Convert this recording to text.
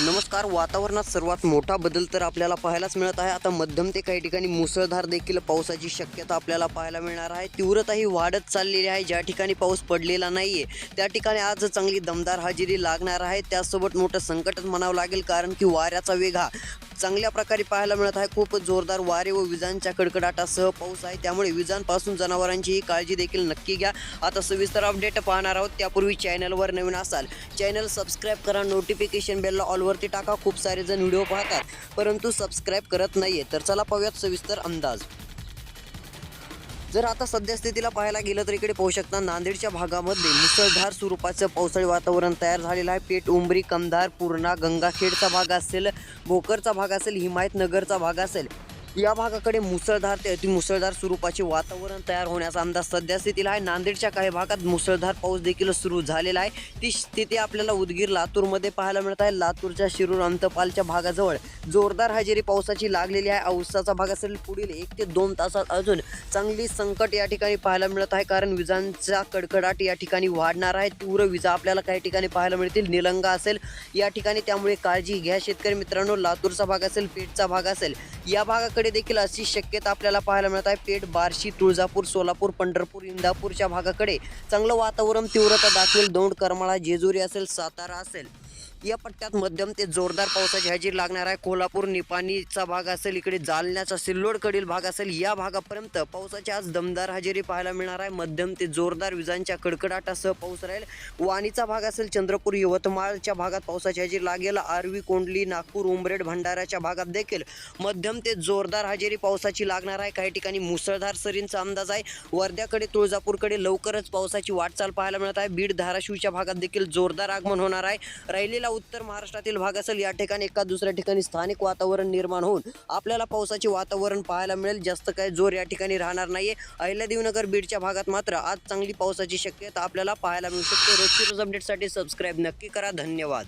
नमस्कार वातावरणात सर्वात मोठा बदल तर आपल्याला पाहायलाच मिळत आहे. आता मध्यम ते काही ठिकाणी मुसळधार देखील पावसाची शक्यता आपल्याला पाहायला मिळणार आहे. तीव्रता ही वाढत चाललेली आहे. ज्या ठिकाणी पाऊस पडलेला नाहीये त्या ठिकाणी आज चांगली दमदार हजेरी लागणार आहे. त्यासोबत मोठं संकटच म्हणावं लागेल कारण की वाऱ्याचा वेग हा चांगल्या प्रकारे पाहायला मिळत आहे. खूप जोरदार वारे व विजांच्या कडकडाटासह पाऊस आहे. त्यामुळे विजांपासून जनावरांची ही काळजी देखील नक्की घ्या. आता सविस्तर अपडेट पाहणार आहोत. त्यापूर्वी चॅनलवर नवीन असाल चॅनल सबस्क्राईब करा. नोटिफिकेशन बेलला ऑलवरती टाका. खूप सारे जण व्हिडिओ पाहतात. परंतु सबस्क्राईब करत नाहीये. तर चला पाहूयात सविस्तर अंदाज. जर आता सध्या स्थितीला पाहायला गेलं तर इकडे पाहू शकता नांदेडच्या भागामध्ये मुसळधार स्वरूपाचं पावसाळी वातावरण तयार झालेलं आहे. पेठ उंबरी कमधार पूर्णा गंगाखेडचा भाग असेल भोकरचा भाग असेल हिमायतनगरचा भाग असेल. या भागाकडे मुसळधार ते अतिमुसळधार स्वरूपाचे वातावरण तयार होण्याचा अंदाज सध्या स्थितीला आहे. नांदेडच्या काही भागात मुसळधार पाऊस देखील सुरू झालेला आहे. ती स्थिती आपल्याला उदगीर लातूरमध्ये पाहायला मिळत आहे. लातूरच्या शिरूर अंतपालच्या भागाजवळ जोरदार हजेरी पावसाची लागलेली आहे. औसाचा भाग असेल पुढील एक ते दोन तासात अजून चांगली संकट या ठिकाणी पाहायला मिळत आहे. कारण विजांचा कडकडाट या ठिकाणी वाढणार आहे. तीव्र विजा आपल्याला काही ठिकाणी पाहायला मिळतील. निलंगा असेल या ठिकाणी. त्यामुळे काळजी घ्या शेतकरी मित्रांनो. लातूरचा भाग असेल पेठचा भाग असेल या भागाकडे देखील अशी शक्यता आपल्याला पाहायला मिळत आहे. पेठ बार्शी तुळजापूर सोलापूर पंढरपूर इंदापूरच्या भागाकडे चांगलं वातावरण तीव्रता दाखवेल. दौंड करमाळा जेजुरी असेल सातारा असेल. या पट्ट्यात मध्यम ते जोरदार पावसाची हजेरी लागणार आहे. कोल्हापूर निपाणीचा भाग असेल इकडे जालन्याचा सिल्लोडकडील भाग असेल या भागापर्यंत पावसाची आज दमदार हजेरी पाहायला मिळणार आहे. मध्यम ते जोरदार विजांच्या कडकडाटासह पाऊस राहील. वाणीचा भाग असेल चंद्रपूर यवतमाळच्या भागात पावसाची हजेरी लागेल. आरवी कोंडली नागपूर उमरेड भंडाऱ्याच्या भागात देखील मध्यम ते जोरदार हजेरी पावसाची लागणार आहे. काही ठिकाणी मुसळधार सरींचा अंदाज आहे. वर्ध्याकडे तुळजापूरकडे लवकरच पावसाची वाटचाल पाहायला मिळत आहे. बीड धाराशिवच्या भागात देखील जोरदार आगमन होणार आहे. राहिलेला उत्तर महाराष्ट्रातील भाग असेल या ठिकाणी एका दुसऱ्या ठिकाणी स्थानिक वातावरण निर्माण होऊन आपल्याला पावसाचे वातावरण पाहायला मिळेल. जास्त काय जोर या ठिकाणी राहणार नाहीये. अहिल्यादेवनगर बीडच्या भागात मात्र आज चांगली पावसाची शक्यता आपल्याला पाहायला मिळू शकते. रोजची रोज अपडेटसाठी सबस्क्राईब नक्की करा. धन्यवाद.